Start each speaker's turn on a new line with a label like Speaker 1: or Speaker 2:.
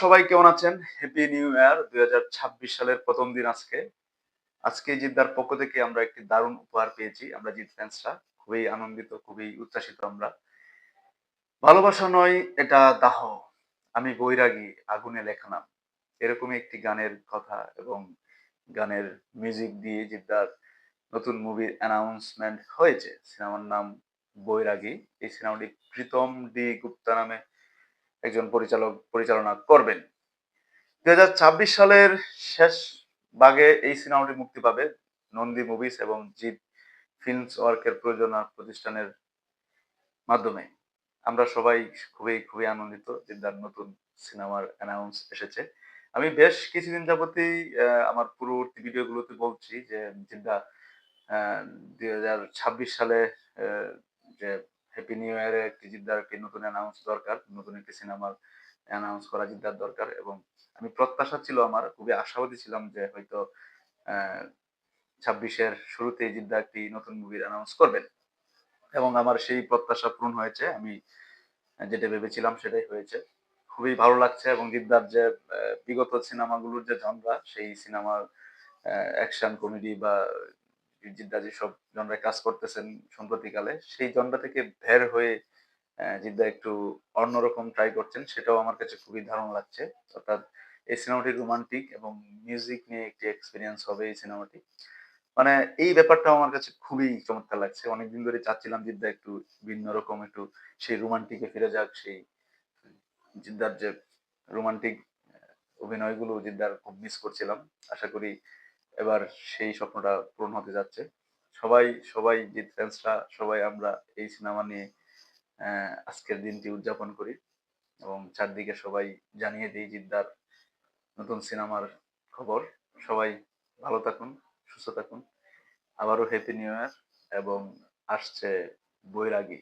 Speaker 1: সবাই কেমন আছেন? হ্যাপি নিউ ইয়ার দুই হাজার ছাব্বিশ সালের প্রথম দিন আজকে। আজকে জিদ্দার পক্ষ থেকে আমরা একটি দারুণ উপহার পেয়েছি, আমরা জিত ফ্যান্সরা খুবই আনন্দিত, খুবই উচ্ছ্বাসিত আমরা। ভালোবাসা নয়, এটা দাহ। আমি বৈরাগী, আগুনে লেখা নাম। এরকমই একটি গানের কথা এবং গানের মিউজিক দিয়ে জিদ্দার নতুন মুভির অ্যানাউন্সমেন্ট হয়েছে। সিনেমার নাম বৈরাগী। এই সিনেমাটি প্রীতম ডি গুপ্তা নামে একজন পরিচালক পরিচালনা করবেন। দু হাজার ছাব্বিশ সালের শেষ ভাগে এই সিনেমাটি মুক্তি পাবে নন্দী মুভিস এবং জিৎ ফিল্মস ওয়ার্কের প্রযোজনা প্রতিষ্ঠানের মাধ্যমে। আমরা সবাই খুবই খুবই আনন্দিত জিদ্দার নতুন সিনেমার অ্যানাউন্স এসেছে। আমি বেশ কিছুদিন যাবতই আমার পূর্ববর্তী ভিডিওগুলোতে বলছি যে জিদ্দা দুই হাজার ছাব্বিশ সালে যে হ্যাপি নিউ ইয়ারে একটি জিদ্দার একটি নতুন অ্যানাউন্স দরকার, নতুন একটি সিনেমার অ্যানাউন্স করা জিদ্দার দরকার এবং আমি প্রত্যাশা ছিল আমার, খুবই আশাবাদী ছিলাম যে হয়তো ছাব্বিশের শুরুতেই জিদ্দা একটি নতুন মুভির অ্যানাউন্স করবেন। এবং আমার সেই প্রত্যাশা পূরণ হয়েছে, আমি যেটা ভেবেছিলাম সেটাই হয়েছে। খুবই ভালো লাগছে এবং জিদ্দার যে বিগত সিনেমাগুলোর যে জনরা সেই সিনেমার অ্যাকশন কমেডি বা জিদ্দা যেসব জনরায় কাজ করতেছেন সম্প্রতিকালে, সেই জনরা থেকে হয়ে জিদ্দা একটু অন্যরকম ট্রাই করছেন, সেটাও আমার কাছে খুবই লাগছে। অর্থাৎ এই সিনেমাটি রোমান্টিক এবং মিউজিক নিয়ে একটি এক্সপিরিয়েন্স হবে এই সিনেমাটি মানে এই ব্যাপারটাও আমার কাছে খুবই চমৎকার লাগছে। অনেকদিন ধরে চাচ্ছিলাম জিদ্দা একটু ভিন্ন রকম, একটু সেই রোমান্টিকে ফিরে যাক, সেই জিদ্দার যে রোমান্টিক অভিনয়গুলো জিদ্দার খুব মিস করছিলাম। আশা করি এবার সেই স্বপ্নটা পূরণ হতে যাচ্ছে। সবাই সবাই জিৎ ফ্যান্সরা সবাই আমরা এই সিনেমা নিয়ে আজকের দিনটি উদযাপন করি এবং চারদিকে সবাই জানিয়ে দিই জিদ্দার নতুন সিনেমার খবর। সবাই ভালো থাকুন, সুস্থ থাকুন। আবারও হ্যাপি নিউ ইয়ার এবং আসছে বৈরাগী।